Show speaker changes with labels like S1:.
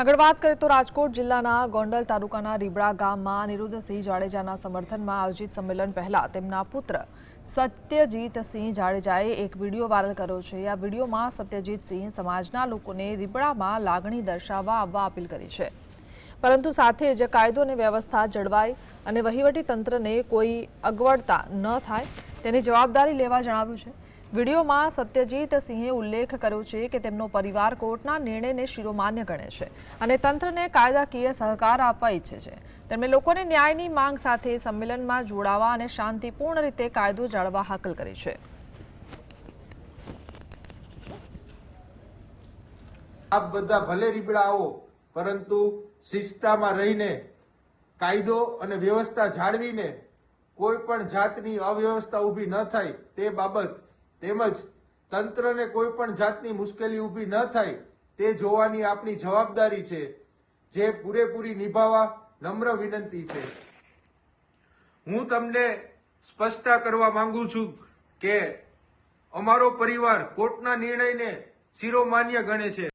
S1: આગળ વાત કરીએ તો રાજકોટ જિલ્લાના ગોંડલ તાલુકાના રીબડા ગામમાં અનિરુદ્ધસિંહ જાડેજાના સમર્થનમાં આયોજિત સંમેલન પહેલા તેમના પુત્ર સત્યજીતસિંહ જાડેજાએ એક વીડિયો વાયરલ કર્યો છે. આ વિડીયોમાં સત્યજીતસિંહ સમાજના લોકોને રીબડામાં લાગણી દર્શાવવા આવવા અપીલ કરી છે. પરંતુ સાથે જ કાયદો અને વ્યવસ્થા જળવાય અને વહીવટી તંત્રને કોઈ અગવડતા ન થાય તેની જવાબદારી લેવા જણાવ્યું છે. વિડીયોમાં સત્યજીત સિંહે ઉલ્લેખ કર્યો છે કે તેમનો પરિવાર કોર્ટના નિર્ણયને શિરોમાન્ય ગણે છે અને તંત્રને કાયદાકીય સહકાર આપવા ઈચ્છે છે. તેમણે લોકોને ન્યાયની માંગ સાથે સંમેલનમાં જોડાવા અને શાંતિપૂર્ણ રીતે કાયદો જાળવા હાકલ કરી છે.
S2: આપ બધા ભલે રીબડાઓ પરંતુ શિસ્તામાં રહીને કાયદો અને વ્યવસ્થા જાળવીને કોઈ પણ જાતની અવ્યવસ્થા ઊભી ન થાય તે બાબત તેમજ તંત્રને કોઈ પણ જાતની મુશ્કેલી ઊભી ન થાય તે જોવાની આપણી જવાબદારી છે. જે પૂરેપૂરી નિભાવવા નમ્ર વિનંતી છે. હું તમને સ્પષ્ટતા કરવા માંગુ છું કે અમારો પરિવાર કોર્ટના નિર્ણયને શિરોમાન્ય ગણે છે.